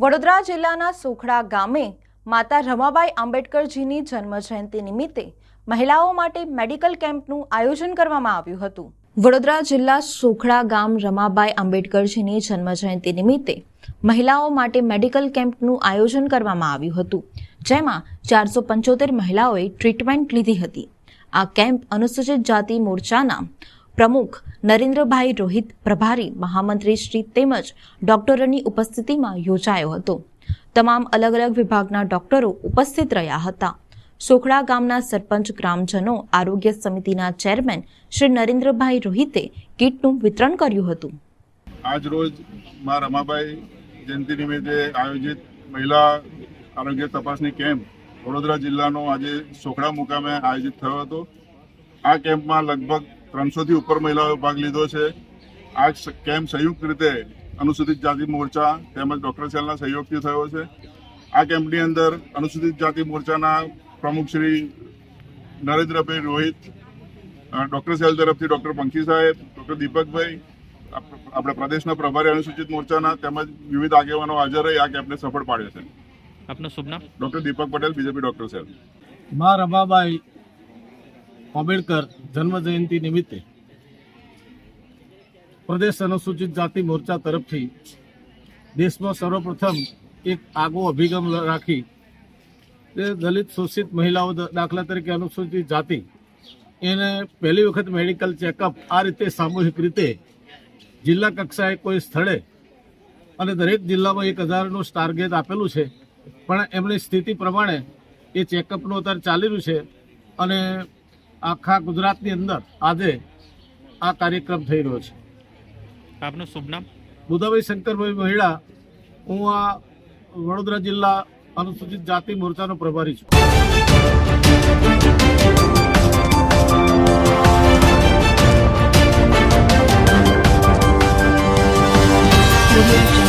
વડોદરા જિલ્લાના સુખડા ગામે માતા રમાબાઈ આંબેડકરજીની જન્મજયંતિ નિમિત્તે મહિલાઓ માટે મેડિકલ કેમ્પનું આયોજન કરવામાં આવ્યું હતું. વડોદરા જિલ્લા સુખડા ગામ રમાબાઈ આંબેડકરજીની જન્મજયંતિ નિમિત્તે મહિલાઓ માટે મેડિકલ કેમ્પનું આયોજન કરવામાં આવ્યું હતું, જેમાં ચારસો પંચોતેર મહિલાઓએ ટ્રીટમેન્ટ લીધી હતી. આ કેમ્પ અનુસૂચિત જાતિ મોરચાના પ્રમુખ નરેન્દ્રભાઈ રોહિત પ્રભારી મહામંત્રી શ્રી તેમજ ડોક્ટરોની ઉપસ્થિતિમાં યોજાયો હતો. તમામ અલગ અલગ વિભાગના ડોક્ટરો ઉપસ્થિત રહ્યા હતા. સોખડા ગામના સરપંચ ગ્રામજનો આરોગ્ય સમિતિના ચેરમેન શ્રી નરેન્દ્રભાઈ રોહિતે કીટનું વિતરણ કર્યું હતું. આજ રોજ મા રમાબાઈ જયંતિ નિમિત્તે આયોજિત મહિલા આરોગ્ય તપાસની કેમ્પ વડોદરા જિલ્લાનો આજે સોખડા મુકામે આયોજિત થયો હતો. આ કેમ્પમાં લગભગ ત્રણસોથી ઉપર મહિલાઓએ ભાગ લીધો છે. આ સ- કેમ્પ સંયુક્ત રીતે અનુસૂચિત જાતિ મોરચા તેમજ ડોક્ટર સેલના સહયોગથી થયો છે. આ કેમ્પની અંદર અનુસૂચિત જાતિ મોરચાના પ્રમુખ Shri Narendrabhai Rohit doctor doctor cell તરફથી ડોક્ટર પંખી સાહેબ ડોક્ટર દીપકભાઈ આપણા આપણે પ્રદેશના પ્રભારી અનુસૂચિત મોરચાના તેમજ વિવિધ આગેવાનો હાજર રહી આ કેમ્પને સફળ પાડ્યો છે. આપનું શુભ નામ? Doctor Deepak Patel BJP doctor સાહેબ મા રમાબાઈ આંબેડકર જન્મ જયંતિ નિમિત્તે પ્રદેશ અનુસૂચિત જાતિ મોરચા તરફથી દેશમાં સર્વપ્રથમ એક આગવો અભિગમ રાખી તે દલિત શોષિત મહિલાઓ દાખલા તરીકે અનુસૂચિત જાતિ, એને પહેલી વખત મેડિકલ ચેકઅપ આ રીતે સામૂહિક રીતે જિલ્લા કક્ષાએ કોઈ સ્થળે અને દરેક જિલ્લામાં એક હજારનું ટાર્ગેટ આપેલું છે, પણ એમની સ્થિતિ પ્રમાણે એ ચેકઅપનું અત્યારે ચાલી રહ્યું છે અને આખા ગુજરાતની અંદર આજે આ કાર્યક્રમ થઈ રહ્યો છે. આપનું શુભ નામ? બુધાભાઈ શંકરભાઈ મહિડા હું આ વડોદરા જિલ્લા અનુસૂચિત જાતિ મોરચાનો પ્રભારી છું. Thank Jungle.